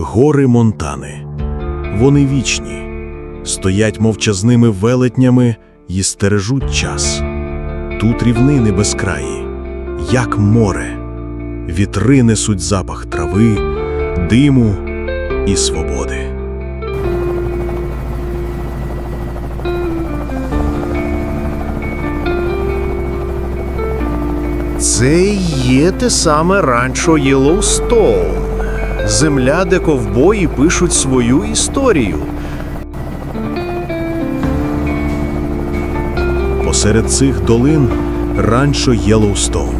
Гори Монтани. Вони вічні, стоять мовчазними велетнями і стережуть час. Тут рівнини безкраї, як море. Вітри несуть запах трави, диму і свободи. Це є те саме ранчо Єлоустоун. Земля, де ковбої пишуть свою історію. Посеред цих долин ранчо Єлоустоун.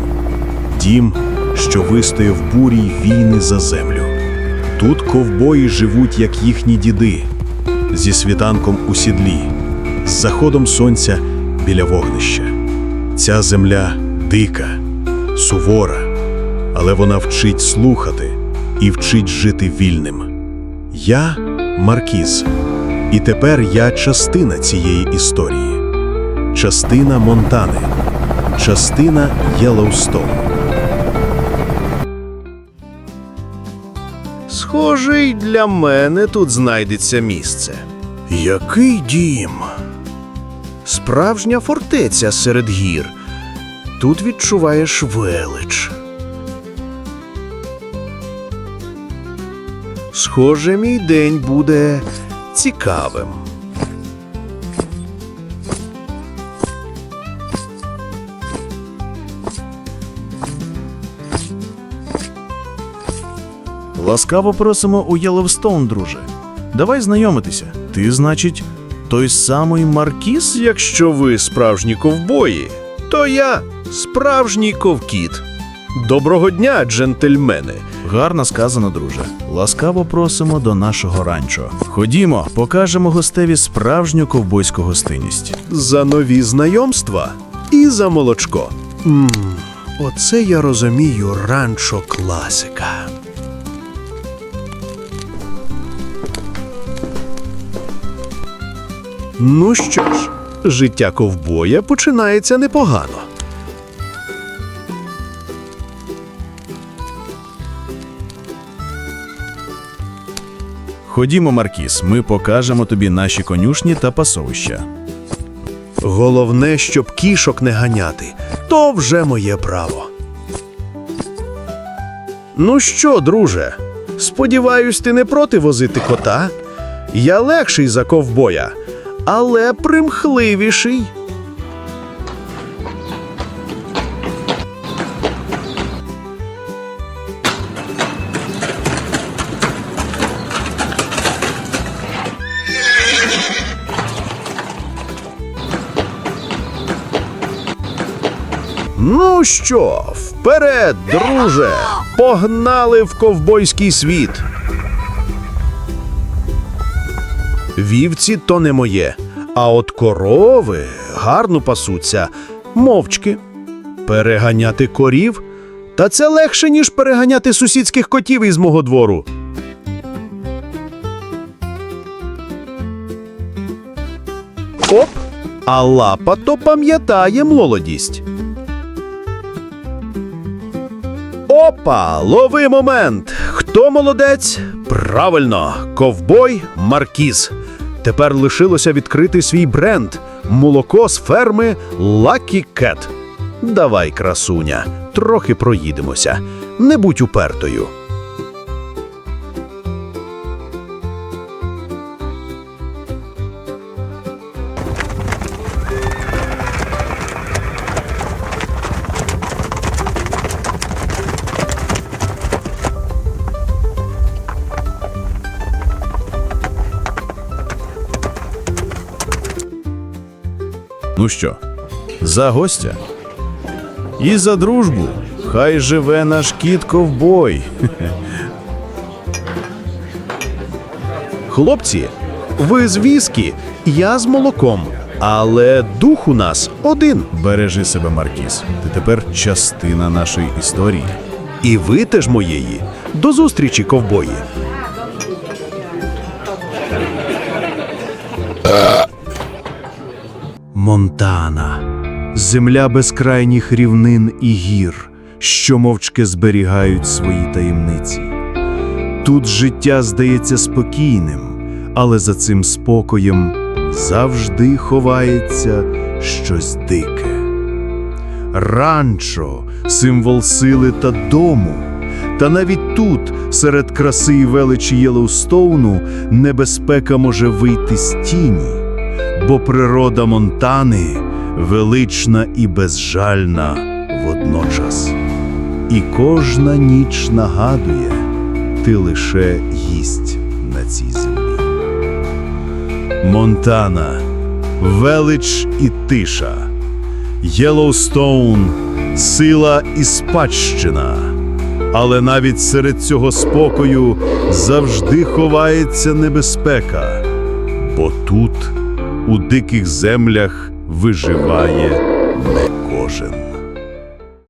Дім, що вистояв бурі й війни за землю. Тут ковбої живуть, як їхні діди, зі світанком у сідлі, з заходом сонця біля вогнища. Ця земля дика, сувора, але вона вчить слухати і вчить жити вільним. Я Маркіз, і тепер я частина цієї історії частина Монтани, частина Єлоустоун. Схоже, й для мене тут знайдеться місце. Який дім? Справжня фортеця серед гір. Тут відчуваєш велич. Схоже, мій день буде цікавим. Ласкаво просимо у Єловстоун, друже. Давай знайомитися. Ти, значить, той самий Маркіс? Якщо ви справжні ковбої, то я справжній ковкіт. Доброго дня, джентльмени. Гарно сказано, друже. Ласкаво просимо до нашого ранчо. Ходімо, покажемо гостеві справжню ковбойську гостинність. За нові знайомства і за молочко. Мм, оце я розумію ранчо класика. Ну що ж, життя ковбоя починається непогано. Ходімо, Маркіс, ми покажемо тобі наші конюшні та пасовища. Головне, щоб кішок не ганяти, то вже моє право. Ну що, друже, сподіваюсь, ти не проти возити кота? Я легший за ковбоя, але примхливіший. Ну що, вперед, друже! Погнали в ковбойський світ. Вівці то не моє, а от корови гарно пасуться, мовчки. Переганяти корів? Та це легше, ніж переганяти сусідських котів із мого двору. Оп, а лапа то пам'ятає молодість. Опа, лови момент. Хто молодець? Правильно, ковбой Маркіз. Тепер лишилося відкрити свій бренд молоко з ферми Lucky Cat. Давай, красуня, трохи проїдемося. Не будь упертою. Ну що, за гостя? І за дружбу. Хай живе наш кіт ковбой. Хлопці, ви з віскі, я з молоком. Але дух у нас один. Бережи себе, Маркіс. Ти тепер частина нашої історії. І ви теж моєї. До зустрічі, ковбої. Монтана, земля безкрайніх рівнин і гір, що мовчки зберігають свої таємниці. Тут життя здається спокійним, але за цим спокоєм завжди ховається щось дике. Ранчо символ сили та дому. Та навіть тут, серед краси і величі Єлоустоуну, небезпека може вийти з тіні, бо природа Монтани велична і безжальна водночас. І кожна ніч нагадує, ти лише гість на цій землі. Монтана, велич і тиша. Єлоустоун сила і спадщина. Але навіть серед цього спокою завжди ховається небезпека, бо тут, у диких землях, виживає не кожен.